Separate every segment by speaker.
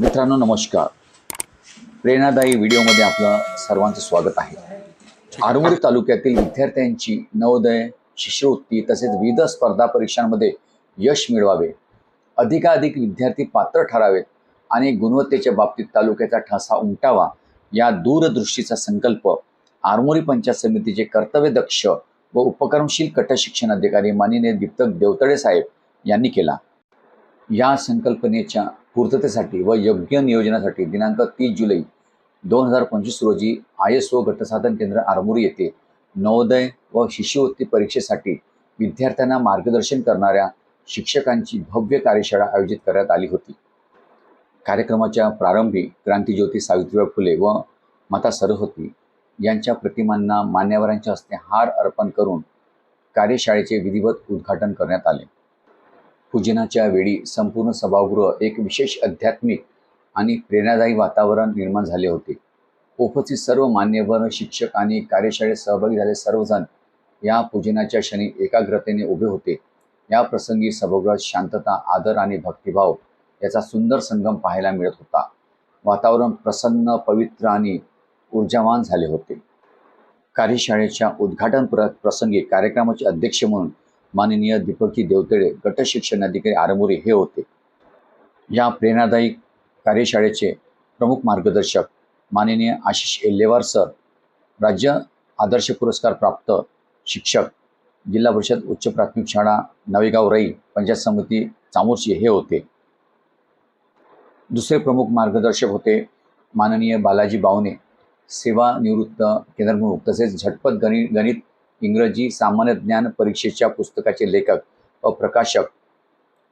Speaker 1: मित्रांनो नमस्कार. प्रेरणादायी व्हिडिओमध्ये आपलं सर्वांचं स्वागत आहे. आरमोरी तालुक्यातील विद्यार्थ्यांची नवोदय शिष्यवृत्ती तसेच विविध स्पर्धा परीक्षांमध्ये यश मिळवावे. अधिकाधिक विद्यार्थी पात्र ठरावेत आणि गुणवत्तेच्या बाबतीत तालुक्याचा ठसा उमटावा या दूरदृष्टीचा संकल्प आरमोरी पंचायत समितीचे कर्तव्यदक्ष व उपक्रमशील कट शिक्षण अधिकारी माननीय दीप्तक देवतळे साहेब यांनी केला. या संकल्पनेच्या पूर्ततेसाठी व योग्य नियोजनासाठी दिनांक तीस जुलै दोन हजार पंचवीस रोजी आय एस ओ गटसाधन केंद्र आरमोरी येथे नवोदय व शिष्यवृत्ती परीक्षेसाठी विद्यार्थ्यांना मार्गदर्शन करणाऱ्या शिक्षकांची भव्य कार्यशाळा आयोजित करण्यात आली होती. कार्यक्रमाच्या प्रारंभी क्रांतीज्योती सावित्रीबाई फुले व माता सरस्वती यांच्या प्रतिमांना मान्यवरांच्या हस्ते हार अर्पण करून कार्यशाळेचे विधिवत उद्घाटन करण्यात आले. पूजनाच्या वेळी संपूर्ण सभागृह एक विशेष आध्यात्मिक आणि प्रेरणादायी वातावरण निर्माण झाले होते. उपस्थित सर्व मान्यवर शिक्षक आणि कार्यशाळेत सहभागी झाले सर्वजण या पूजनाच्या क्षणी एकाग्रतेने उभे होते. या प्रसंगी सभागृहात शांतता आदर आणि भक्तिभाव याचा सुंदर संगम पाहायला मिळत होता. वातावरण प्रसन्न पवित्र आणि ऊर्जावान झाले होते. कार्यशाळेच्या उद्घाटन प्रसंगी कार्यक्रमाचे अध्यक्ष म्हणून माननीय दीपकी देवतळे गट शिक्षण अधिकारी आरमोरे हे होते. या प्रेरणादायी कार्यशाळेचे प्रमुख मार्गदर्शक माननीय आशिष एल्लेवार सर राज्य आदर्श पुरस्कार प्राप्त शिक्षक जिल्हा परिषद उच्च प्राथमिक शाळा नवेगाव रई पंचायत समिती चामोर्शी हे होते. दुसरे प्रमुख मार्गदर्शक होते माननीय बालाजी बावने सेवानिवृत्त केंद्रप्रमुख तसेच झटपट गणित गणित इंग्रजी सामान्य ज्ञान परीक्षेच्या पुस्तकाचे लेखक व प्रकाशक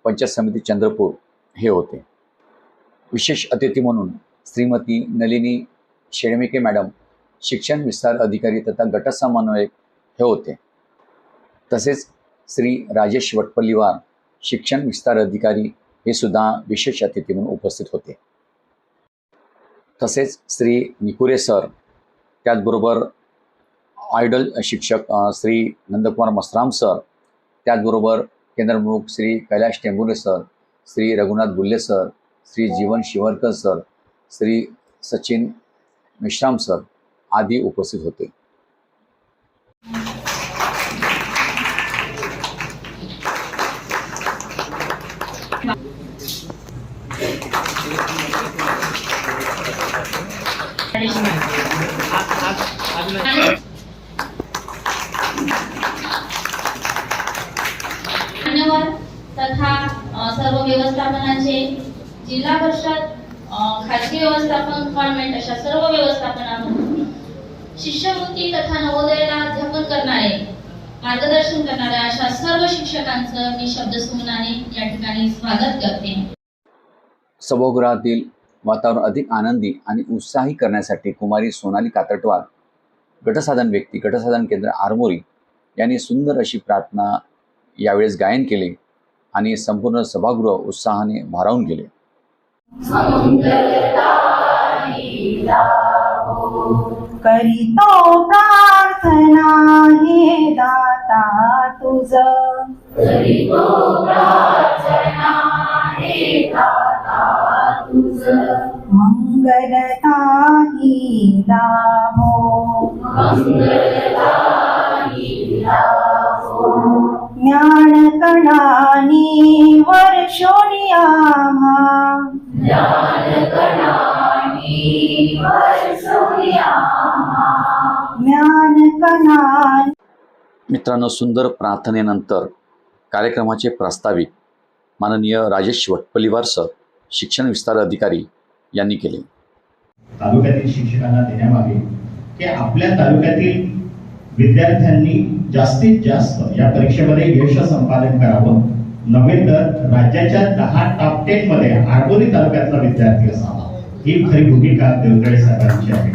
Speaker 1: पंचायत समिती चंद्रपूर हे होते. विशेष अतिथी म्हणून श्रीमती नलिनी शेळमेके मॅडम शिक्षण विस्तार अधिकारी तथा गट समन्वयक हे होते. तसेच श्री राजेश वटपल्लीवार शिक्षण विस्तार अधिकारी हे सुद्धा विशेष अतिथी म्हणून उपस्थित होते. तसेच श्री निकुरे सर त्याचबरोबर आयडल शिक्षक श्री नंदकुमार मसराम सर त्याचबरोबर केंद्रप्रमुख Shri Kailash Tembhure sir Shri Raghunath Bulle sir Shri Jeevan Shivarkar sir Shri Sachin Meshram sir आदी उपस्थित होते.
Speaker 2: मान्यवर तथा सर्व व्यवस्थापनाचे जिल्हा परिषद अ, खाजगी व्यवस्थापन कॉन्व्हेंट अशा सर्व व्यवस्थापनामधून शिष्यवृत्ती तथा नवोदयाला अध्यापन करणारे मार्गदर्शन करणाऱ्या अशा सर्व शिक्षकांचं मी शब्दसुमनाने या ठिकाणी स्वागत करते.
Speaker 1: सभागृहातील वातावरण अधिक आनंदी आणि उत्साही करण्यासाठी कुमारी सोनाली कातटवार गटसाधन व्यक्ती गटसाधन केंद्र आरमोरी यांनी सुंदर अशी प्रार्थना यावेळेस गायन केले आणि संपूर्ण सभागृह उत्साहाने भारावून गेले.
Speaker 3: करीतो प्रार्थना हे दाता तुझ. ही कणानी वर्षोनी आम्हा ज्ञान कणानी
Speaker 1: मित्रांनो सुंदर प्रार्थनेनंतर कार्यक्रमाचे प्रास्ताविक माननीय राजेश वटपल्लीवार सर शिक्षण विस्तार अधिकारी यांनी केले.
Speaker 4: तालुक्यातील शिक्षकांना देण्यात आले की आपल्या तालुक्यातील विद्यार्थ्यांनी जास्तीत जास्त या परीक्षेमध्ये यश संपादन करावं. नव्हे तर राज्याच्या दहा टॉप टेन मध्ये आरबोली तालुक्यातला विद्यार्थी असावा. ही खरी भूमिका देवगडे साहेबांची आहे.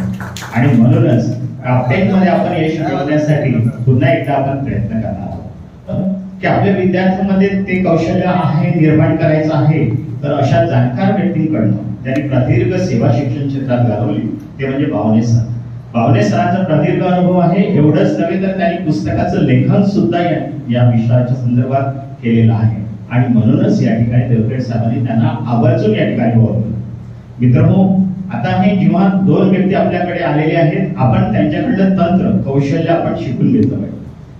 Speaker 4: आणि म्हणूनच टॉप टेन मध्ये आपण यश मिळवण्यासाठी पुन्हा एकदा आपण प्रयत्न करणार आहोत. की आपल्या विद्यार्थ्यांमध्ये ते कौशल्य आहे निर्माण करायचं आहे तर अशा जाणकार व्यक्तींकडनं त्यांनी प्रदीर्घ सेवा शिक्षण क्षेत्रात घालवली. ते म्हणजे भावने सर. भावने सरांचा प्रदीर्घ अनुभव आहे. एवढंच नव्हे तर त्यांनी पुस्तकाचं लेखन सुद्धा या या विषयाच्या संदर्भात केलेलं आहे. आणि म्हणूनच या ठिकाणी देवकडे साहेबांनी त्यांना आवर्जून या ठिकाणी ओळखलं मित्रांनो आता हे जेव्हा दोन व्यक्ती आपल्याकडे आलेले आहेत. आपण त्यांच्याकडलं तंत्र कौशल्य आपण शिकून घेतलं पाहिजे.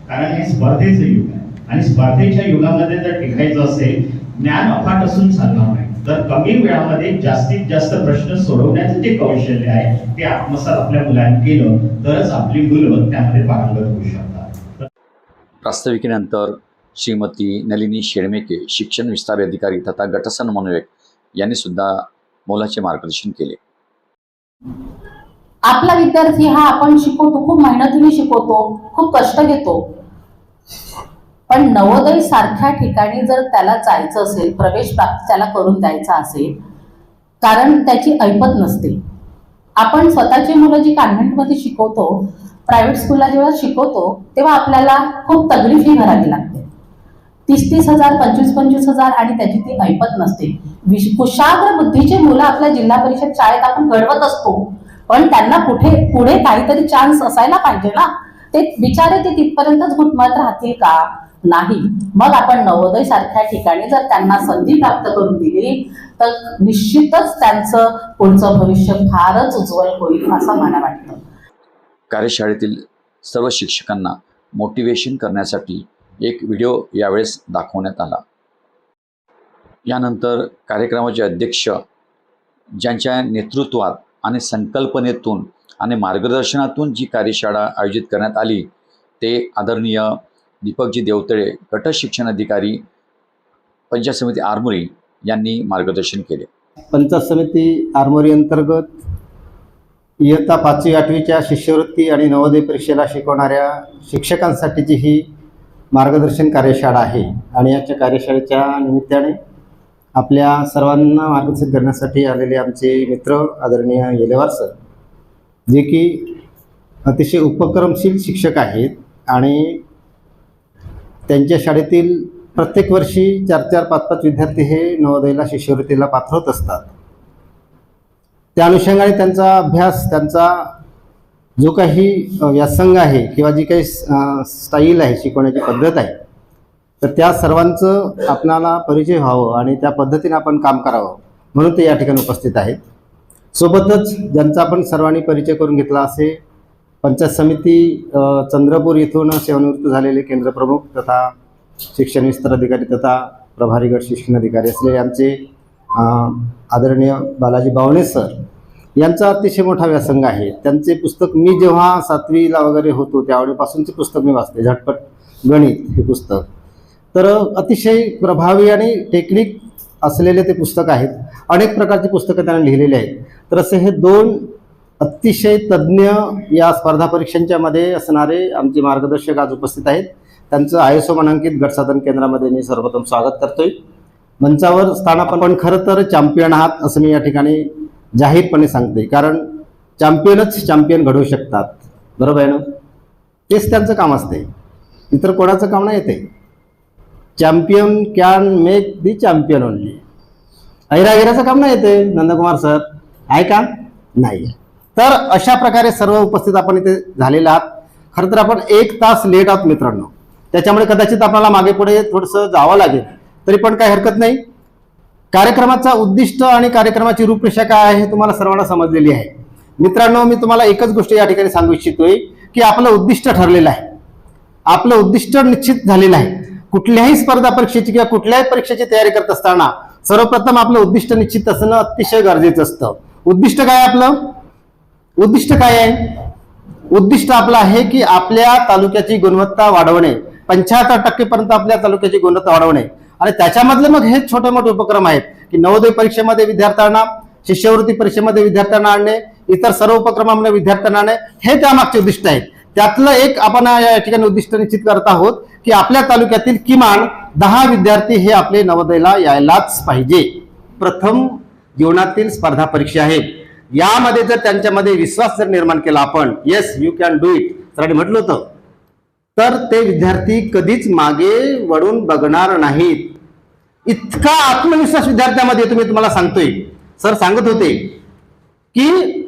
Speaker 4: कारण हे स्पर्धेचं युग आहे. आणि स्पर्धेच्या युगामध्ये जर टिकायचं असेल ज्ञान अफाट असून चालणार नाही. तर कमी वेळामध्ये जास्तीत जास्त प्रश्न सोडवण्याचं जे कौशल्य आहे ते आत्मसात आपल्या मुलांनी केलं तरच आपली मुलं त्यामध्ये पारंगत होऊ शकतात.
Speaker 1: प्रास्ताविकेनंतर श्रीमती नलिनी शेळमेके शिक्षण विस्तार अधिकारी तथा गट समन्वयक यांनी सुद्धा मोलाचे मार्गदर्शन केले.
Speaker 5: आपला विद्यार्थी हा आपण शिकवतो खूप मेहनतीने शिकवतो खूप कष्ट घेतो. पण नवोदय सारख्या ठिकाणी जर त्याला जायचं असेल प्रवेश प्राप्त त्याला करून द्यायचा असेल कारण त्याची ऐपत नसते आपण स्वतःची मुलं जी कॉन्व्हेंटमध्ये शिकवतो प्रायव्हेट स्कूलला जेव्हा शिकवतो तेव्हा आपल्याला खूप तगडी फी भरावी लागते. तीस तीस हजार पंचवीस पंचवीस हजार आणि त्याची ती ऐपत नसते. विश- कुशाग्र बुद्धीची मुलं आपल्या जिल्हा परिषद शाळेत आपण घडवत असतो. पण त्यांना कुठे पुढे काहीतरी चान्स असायला पाहिजे ना? ते बिचारे ते तिथपर्यंतच घुटमत राहतील का? नाही. मग आपण नवोदय सारख्या ठिकाणी जर त्यांना संधी प्राप्त करून दिली तर निश्चितच त्यांचं पुढचं भविष्य फारच उज्ज्वल होईल असं मला वाटतं.
Speaker 1: कार्यशाळेतील सर्व शिक्षकांना मोटिवेशन करण्यासाठी एक व्हिडिओ यावेळेस दाखवण्यात आला. यानंतर कार्यक्रमाचे अध्यक्ष ज्यांच्या नेतृत्वात आणि संकल्पनेतून आणि मार्गदर्शनातून जी कार्यशाळा आयोजित करण्यात आली ते आदरणीय दीपकजी देवतळे गट शिक्षण अधिकारी पंचायत समिती आरमुरी यांनी मार्गदर्शन केले.
Speaker 6: पंचायत समिती आरमोरी अंतर्गत इयत्ता पाचवी आठवीच्या शिष्यवृत्ती आणि नवोदय परीक्षेला शिकवणाऱ्या शिक्षकांसाठीची ही मार्गदर्शन कार्यशाळा आहे. आणि याच्या कार्यशाळेच्या निमित्ताने आपल्या सर्वांना मार्गदर्शन करण्यासाठी आलेले आमचे मित्र आदरणीय येलेवार सर जे की अतिशय उपक्रमशील शिक्षक आहेत आणि त्यांच्या शाळेतील प्रत्येक वर्षी चार चार पाच पाच विद्यार्थी हे नवोदयला शिष्यवृत्तीला पात्र होत असतात. त्या अनुषंगाने त्यांचा अभ्यास त्यांचा जो काही व्यासंग आहे किंवा जी काही स्टाईल आहे शिकवण्याची पद्धत आहे तर त्या सर्वांचं आपणाला परिचय व्हावं आणि त्या पद्धतीने आपण काम करावं म्हणून ते या ठिकाणी उपस्थित आहेत. सोबतच ज्यांचा आपण सर्वांनी परिचय करून घेतला असे पंचायत समिती चंद्रपूर येथून सेवानिवृत्त झालेले केंद्रप्रमुख तथा शिक्षण विस्तार अधिकारी तथा प्रभारीगड शिक्षण अधिकारी असलेले आमचे आदरणीय बालाजी बावणे सर यांचा अतिशय मोठा व्यासंग आहे. त्यांचे पुस्तक मी जेव्हा सातवीला वगैरे होतो त्यावेळेपासूनचे पुस्तक मी वाचते. झटपट गणित हे पुस्तक. तर अतिशय प्रभावी आणि टेक्निक असलेले ते पुस्तक आहेत. अनेक प्रकारची पुस्तकं त्यांनी लिहिलेली आहेत. तर असे हे दोन अतिशय तज्ज्ञ या स्पर्धा परीक्षांच्यामध्ये असणारे आमचे मार्गदर्शक आज उपस्थित आहेत. त्यांचं आय एस ओ मानांकित गटसाधन केंद्रामध्ये मी सर्वप्रथम स्वागत करतोय. मंचावर स्थानापन पण खरं तर चॅम्पियन आहात असं मी या ठिकाणी जाहीरपणे सांगते कारण चॅम्पियनच चॅम्पियन घडवू शकतात. बरोबर आहे ना? तेच त्यांचं काम असते इतर कोणाचं काम नाही येते champion can make the champion only ऐरागिराचं काम नाही येते नंदकुमार सर. आहे का? नाही तर अशा प्रकारे सर्व उपस्थित आपण इथे झालेले आहात. खरं तर आपण एक तास लेट आहोत मित्रांनो. त्याच्यामुळे कदाचित आपल्याला मागे पुढे थोडंसं जावं लागेल. तरी पण काही हरकत नाही. कार्यक्रमाचा उद्दिष्ट आणि कार्यक्रमाची रूपरेषा काय आहे हे तुम्हाला सर्वांना समजलेली आहे. मित्रांनो मी तुम्हाला एकच गोष्ट या ठिकाणी सांगू इच्छितोय की आपलं उद्दिष्ट ठरलेलं आहे. आपलं उद्दिष्ट निश्चित झालेलं आहे. कुठल्याही स्पर्धा परीक्षेची किंवा कुठल्याही परीक्षेची तयारी करत असताना सर्वप्रथम आपलं उद्दिष्ट निश्चित असणं अतिशय गरजेचं असतं. उद्दिष्ट काय आपलं? उद्दिष्ट काय आहे? उद्दिष्ट आपलं आहे की आपल्या तालुक्याची गुणवत्ता वाढवणे. पंच्याहत्तर टक्केपर्यंत आपल्या तालुक्याची गुणवत्ता वाढवणे. आणि त्याच्यामधले मग हे छोटे मोठे उपक्रम आहेत की नवोदय परीक्षेमध्ये विद्यार्थ्यांना शिष्यवृत्ती परीक्षेमध्ये विद्यार्थ्यांना आणणे इतर सर्व उपक्रमामध्ये विद्यार्थ्यांना आणणे हे त्यामागचे उद्दिष्ट आहेत. त्यातलं एक आपण या ठिकाणी उद्दिष्ट निश्चित करत आहोत की आपल्या तालुक्यातील किमान दहा विद्यार्थी हे आपले नवोदयला यायलाच पाहिजे. प्रथम जीवनातील स्पर्धा परीक्षा आहेत यामध्ये जर त्यांच्यामध्ये विश्वास जर निर्माण केला आपण yes you can do it सरांनी म्हटलं होतं. तर ते विद्यार्थी कधीच मागे वळून बघणार नाहीत. इतका आत्मविश्वास विद्यार्थ्यामध्ये येतो मी तुम्हाला सांगतोय. सर सांगत होते की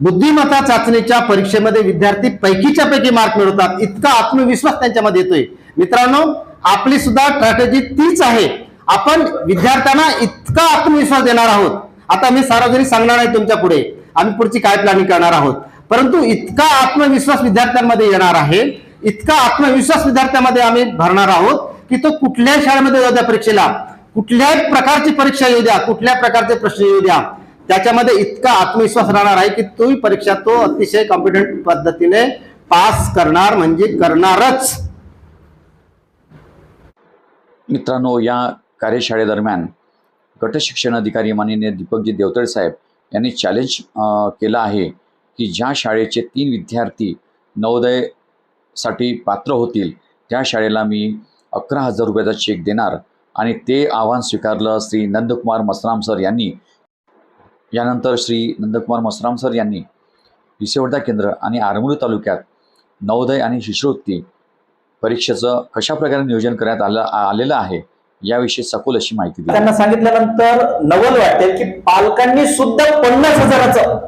Speaker 6: बुद्धिमत्ता चाचणीच्या परीक्षेमध्ये विद्यार्थी पैकीच्या पैकी मार्क मिळवतात. इतका आत्मविश्वास त्यांच्यामध्ये येतोय. मित्रांनो आपली सुद्धा स्ट्रॅटेजी तीच आहे. आपण विद्यार्थ्यांना इतका आत्मविश्वास देणार आहोत. आता मी सार्वजनिक सांगणार आहे तुमच्यापुढे. आम्ही पुढची काय प्लॅनिंग करणार आहोत? परंतु इतका आत्मविश्वास विद्यार्थ्यांमध्ये येणार आहे इतका आत्मविश्वास विद्यार्थ्यांमध्ये आम्ही भरणार आहोत की तो कुठल्याही शाळेमध्ये येऊ द्या परीक्षेला. कुठल्याही प्रकारची परीक्षा येऊ द्या कुठल्या प्रकारचे प्रश्न येऊ द्या. त्याच्यामध्ये इतका आत्मविश्वास राहणार आहे की तोही परीक्षा तो अतिशय कॉम्पिटंट पद्धतीने पास करणार म्हणजे करणारच.
Speaker 1: मित्रांनो या कार्यशाळेदरम्यान गट शिक्षण अधिकारी माननीय दीपकजी देवतळे साहेब यांनी चॅलेंज केलं आहे की ज्या शाळेचे तीन विद्यार्थी नवोदयसाठी पात्र होतील त्या शाळेला मी अकरा हजार रुपयाचा चेक देणार आणि ते आव्हान स्वीकारलं श्री नंदकुमार मसराम सर यांनी. यानंतर श्री नंदकुमार मसराम सर यांनी विसेवर्धा केंद्र आणि आरमोरी तालुक्यात नवोदय आणि शिष्यवृत्ती परीक्षेचं कशा प्रकारे नियोजन करण्यात आलं आलेलं आहे याविषयी सखोल अशी माहिती दिली.
Speaker 7: त्यांना सांगितल्यानंतर नवल वाटेल की पालकांनी सुद्धा पन्नास हजाराचं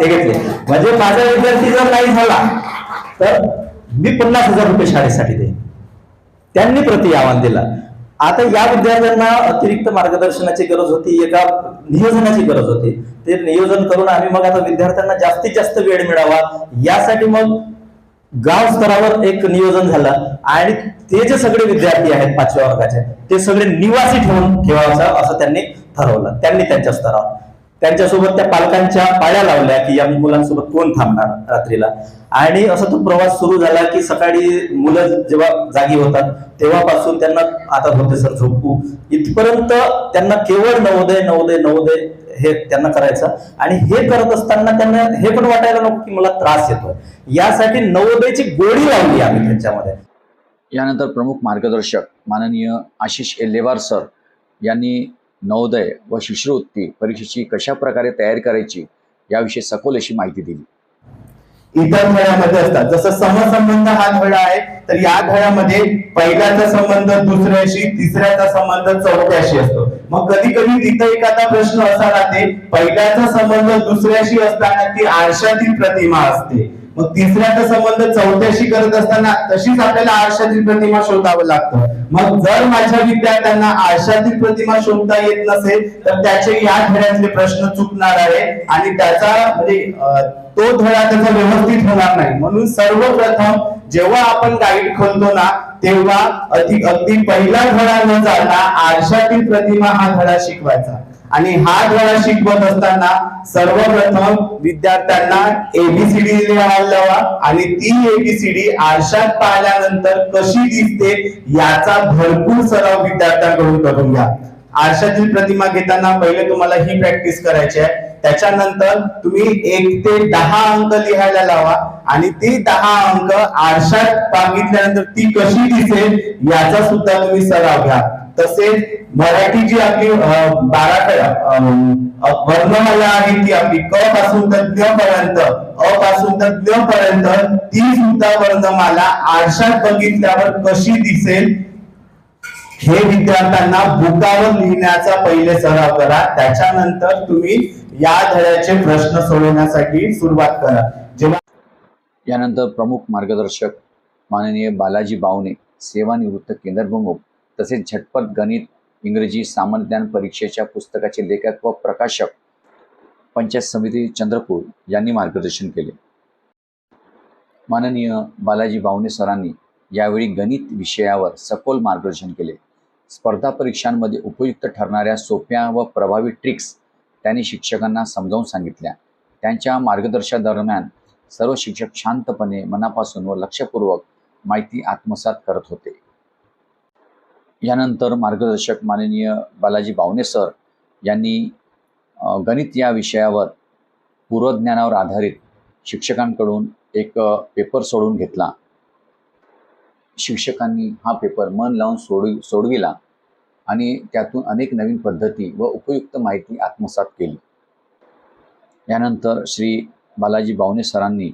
Speaker 7: हे घेतले. म्हणजे माझा विद्यार्थी जर नाही झाला तर मी पन्नास हजार रुपये शाळेसाठी देईन. त्यांनी प्रति आव्हान दिलं. आता या विद्यार्थ्यांना अतिरिक्त मार्गदर्शनाची गरज होती एका नियोजनाची गरज होती. ते नियोजन करून आम्ही मग आता विद्यार्थ्यांना जास्तीत जास्त वेळ मिळावा. यासाठी मग गाव स्तरावर एक नियोजन झालं आणि ते जे सगळे विद्यार्थी आहेत पाचव्या वर्गाचे ते सगळे निवासी ठेवून ठेवायचं असं त्यांनी ठरवलं. त्यांनी त्यांच्या स्तरावर. त्यांच्यासोबत त्या पालकांच्या पाळ्या लावल्या की या मुलांसोबत कोण थांबणार रात्रीला. आणि असा तो प्रवास सुरू झाला की सकाळी मुलं जेव्हा जागी होतात तेव्हापासून त्यांना आता होते सर झोपू. इथपर्यंत त्यांना केवळ नवोदय नवोदय नवोदय हे त्यांना करायचं. आणि हे करत असताना त्यांना हे पण वाटायला नको की मला त्रास येतोय. यासाठी नवोदयची गोडी लावली आम्ही त्यांच्यामध्ये.
Speaker 1: यानंतर प्रमुख मार्गदर्शक माननीय आशिष एल्लेवार सर यांनी नवोदय व शिष्यवृत्ती परीक्षेची कशा प्रकारे तयारी करायची याविषयी सखोल अशी माहिती दिली.
Speaker 8: इतर धड्यामध्ये असतात. जसं समसंबंध हा धडा आहे तर या धड्यामध्ये पहिल्याचा संबंध दुसऱ्याशी तिसऱ्याचा संबंध चौथ्याशी असतो. मग कधी कधी तिथं एखादा प्रश्न असा राहते पहिल्याचा संबंध दुसऱ्याशी असताना ती आरशातील प्रतिमा असते. मग तिसऱ्याचा संबंध चौथ्याशी करत असताना तशीच आपल्याला आरशातील प्रतिमा शोधावं लागतं. मग जर माझ्या विद्यार्थ्यांना आरशातील प्रतिमा शोधता येत नसेल तर त्याचे या धड्यातले प्रश्न चुकणार आहे आणि त्याचा म्हणजे तो धडा त्याचा व्यवस्थित होणार नाही. म्हणून सर्वप्रथम जेव्हा आपण गाईड खोलतो ना तेव्हा अति अगदी पहिला धडा न जाता आरशातील प्रतिमा हा धडा शिकवायचा. आणि हा धडा शिकवत असताना सर्वप्रथम विद्यार्थ्यांना एबीसीडी लिहायला लावा आणि ती एबीसीडी आरशात पाहिल्यानंतर कशी दिसते याचा भरपूर सराव विद्यार्थ्यांकडून करून घ्या. आरशातील प्रतिमा घेताना पहिले तुम्हाला ही प्रॅक्टिस करायची आहे. त्याच्यानंतर तुम्ही एक ते दहा अंक लिहायला लावा आणि ती दहा अंक आरशात बघितल्यानंतर ती कशी दिसेल याचा सुद्धा तुम्ही सराव घ्या. तसेच मराठी जी आपली अं, बारा वर्णमाला आहे ती आपली क पासून तर ज्ञ पर्यंत अ पासून तर ज्ञ पर्यंत ती सुद्धा वर्णमाला आरशात बघितल्यावर कशी दिसेल? हे विद्यार्थ्यांना बुकावर लिहिण्याचा पहिले सराव करा. त्याच्यानंतर तुम्ही या धड्याचे प्रश्न सोडवण्यासाठी सुरुवात करा. जेव्हा
Speaker 1: यानंतर प्रमुख मार्गदर्शक माननीय बालाजी बावने सेवानिवृत्त केंद्र प्रमुख तसेच झटपट गणित इंग्रजी सामान्य ज्ञान परीक्षेच्या पुस्तकाचे लेखक व प्रकाशक पंचायत समिती चंद्रपूर यांनी मार्गदर्शन केले. माननीय बालाजी बावने सरांनी यावेळी गणित विषयावर सखोल मार्गदर्शन केले. स्पर्धा परीक्षांमध्ये उपयुक्त ठरणाऱ्या सोप्या व प्रभावी ट्रिक्स त्यांनी शिक्षकांना समजावून सांगितल्या. त्यांच्या मार्गदर्शनादरम्यान सर्व शिक्षक शांतपणे मनापासून व लक्षपूर्वक माहिती आत्मसात करत होते. यानंतर मार्गदर्शक माननीय बालाजी बावने सर यांनी गणित या विषयावर पूर्वज्ञानावर आधारित शिक्षकांकडून एक पेपर सोडून घेतला. शिक्षकांनी हा पेपर मन लावून सोडवी सोडविला आणि त्यातून अनेक नवीन पद्धती व उपयुक्त माहिती आत्मसात केली. यानंतर श्री बालाजी बावने सरांनी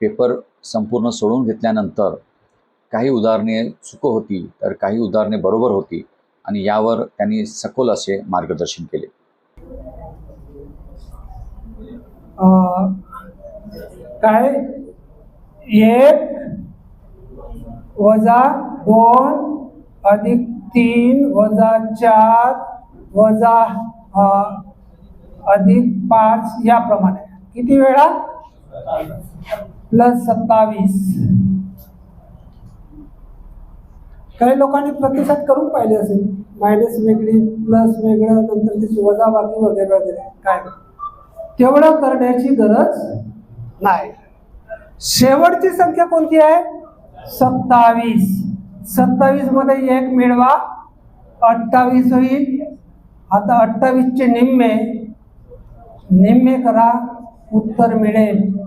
Speaker 1: पेपर संपूर्ण सोडून घेतल्यानंतर काही उदाहरणे चुक होती तर काही उदाहरणे बरोबर होती आणि यावर त्यांनी सखोल असे मार्गदर्शन केले.
Speaker 9: काय? एक वजा दोन अधिक तीन वजा चार वजा अधिक पाच याप्रमाणे. किती वेळा? प्लस सत्तावीस. काही लोकांनी प्रतिसाद करून पाहिले असेल. मायनस वेगळी प्लस वेगळं नंतर त्याची वजाबाकी वगैरे वगैरे. काय? तेवढं करण्याची गरज नाही. शेवटची संख्या कोणती आहे? सत्तावीस. सत्तावीसमध्ये एक मिळवा अठ्ठावीस होईल. आता अठ्ठावीसचे निम्मे. निम्मे करा उत्तर मिळेल.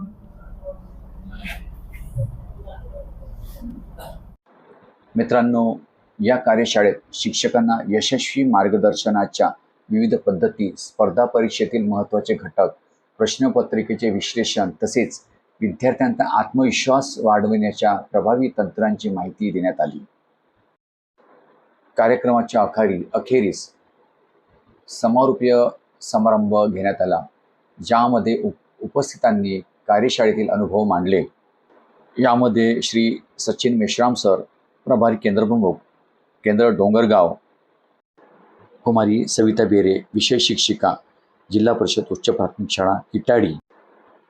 Speaker 1: मित्रांनो या कार्यशाळेत शिक्षकांना यशस्वी मार्गदर्शनाच्या विविध पद्धती स्पर्धा परीक्षेतील महत्त्वाचे घटक प्रश्नपत्रिकेचे विश्लेषण तसेच विद्यार्थ्यांचा आत्मविश्वास वाढविण्याच्या प्रभावी तंत्रांची माहिती देण्यात आली. कार्यक्रमाच्या अखारी अखेरीस समारोपीय समारंभ घेण्यात आला ज्यामध्ये उप उपस्थितांनी कार्यशाळेतील अनुभव मांडले. यामध्ये श्री सचिन मेश्राम सर प्रभारी केंद्रप्रमुख केंद्र डोंगरगाव. कुमारी सविता बेरे विषय शिक्षिका जिल्हा परिषद उच्च प्राथमिक शाळा किटाडी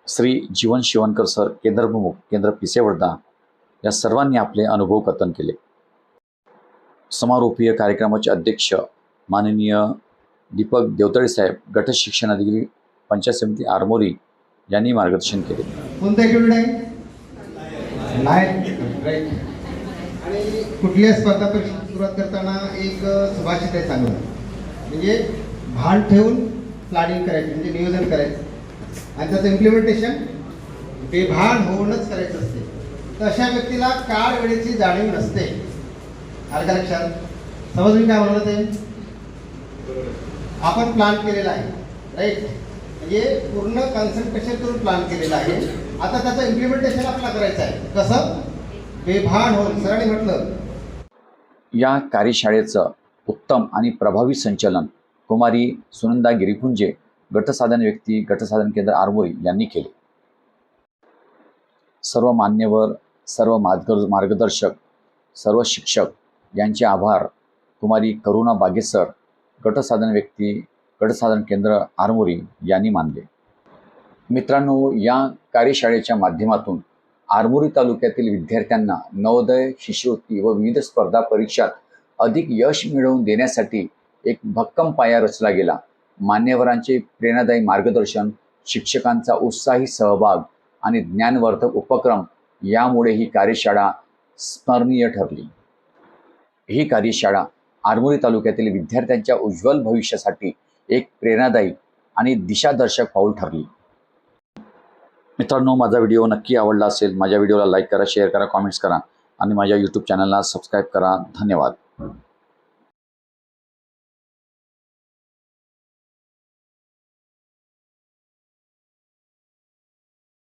Speaker 1: श्री जीवन शिवणकर सर केंद्रप्रमुख केंद्र पिसेवर्धा या सर्वांनी आपले अनुभव कथन केले. समारोपीय कार्यक्रमाचे अध्यक्ष माननीय दीपक देवतळे साहेब गट शिक्षणाधिकारी पंचायत समिती आरमोरी यांनी मार्गदर्शन केले
Speaker 6: कोणतं ॲक्टिव्हिटी आहे नाही राईट आणि कुठल्याही स्पर्धा परीक्षेची सुरुवात करताना एक सुभाषित आहे चांगलं. म्हणजे भान ठेवून प्लॅनिंग करायची म्हणजे नियोजन करायचं. आणि त्याचं इम्प्लिमेंटेशन बेभान होऊनच करायचं असते. तर अशा व्यक्तीला काळ वेळेची जाणीव नसते. आलं का लक्षात? समज मी काय म्हणलं ते. आपण प्लॅन केलेला आहे राईट म्हणजे पूर्ण कॉन्सन्ट्रेशन करून प्लॅन केलेला आहे? आता त्याचं इम्प्लिमेंटेशन आपल्याला करायचं आहे. कसं? बेभान होऊन सरांनी म्हटलं.
Speaker 1: या कार्यशाळेचं उत्तम आणि प्रभावी संचलन कुमारी सुनंदा गिरीपुंजे गटसाधन व्यक्ती गटसाधन केंद्र आरमोरी यांनी केले. सर्व मान्यवर सर्व मार्ग मार्गदर्शक सर्व शिक्षक यांचे आभार. कुमारी करुणा बागेसर गटसाधन व्यक्ती गटसाधन केंद्र आरमोरी यांनी मानले. मित्रांनो या कार्यशाळेच्या माध्यमातून आरमोरी तालुक्यातील विद्यार्थ्यांना नवोदय शिष्यवृत्ती व विविध स्पर्धा परीक्षात अधिक यश मिळवून देण्यासाठी एक भक्कम पाया रचला गेला. मान्यवरांचे प्रेरणादायी मार्गदर्शन शिक्षकांचा उत्साही सहभाग आणि ज्ञानवर्धक उपक्रम यामुळे ही कार्यशाळा स्मरणीय ठरली. ही कार्यशाळा आरमोरी तालुक्यातील विद्यार्थ्यांच्या उज्ज्वल भविष्यासाठी एक प्रेरणादायी आणि दिशादर्शक पाऊल ठरली. मित्रांनो माझा व्हिडिओ नक्की आवडला असेल माझ्या व्हिडिओला लाईक करा शेअर करा कॉमेंट्स करा आणि माझ्या यूट्यूब चॅनलला सबस्क्राईब करा. धन्यवाद.